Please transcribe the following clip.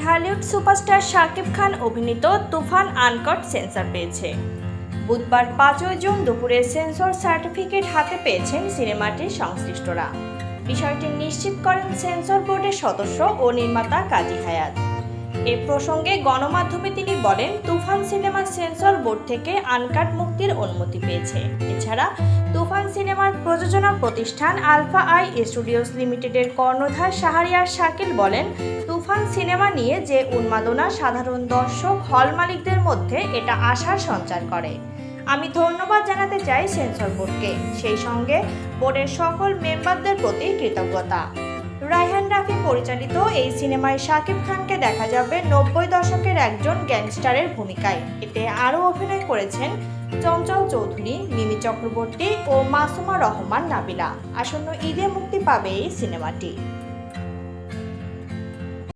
Dhallywood superstar Shakib Khan অভিনীত তুফান আনকট sensor পেয়েছে। বুধবার পাঁচই জুন দুপুরে সেন্সর সার্টিফিকেট হাতে পেয়েছেন সিনেমাটির সংশ্লিষ্টরা। বিষয়টি নিশ্চিত করেন সেন্সর বোর্ডের সদস্য ও নির্মাতা কাজী হায়াত। এ প্রসঙ্গে গণমাধ্যমে তিনি বলেন, তুফান সিনেমার সেন্সর বোর্ড থেকে আনকাট মুক্তির অনুমতি পেয়েছে। এছাড়া, তুফান সিনেমার প্রযোজনা প্রতিষ্ঠান আলফা আই স্টুডিওস লিমিটেডের কর্ণধার শাহরিয়ার শাকিল বলেন তুফান সিনেমা নিয়ে যে উন্মাদনা সাধারণ দর্শক হল মালিকদের মধ্যে এটা আশার সঞ্চার করে। আমি ধন্যবাদ জানাতে চাই সেন্সর বোর্ডকে। সেই সঙ্গে বোর্ডের সকল মেম্বারদের প্রতি কৃতজ্ঞতা। রায়হান রাফি পরিচালিত এই সিনেমায় শাকিব খানকে দেখা যাবে নব্বই দশকের একজন গ্যাংস্টারের ভূমিকায়। এতে আরও অভিনয় করেছেন চঞ্চল চৌধুরী, মিমি চক্রবর্তী ও মাসুমা রহমান নাবিলা। আসন্ন ঈদে মুক্তি পাবে এই সিনেমাটি।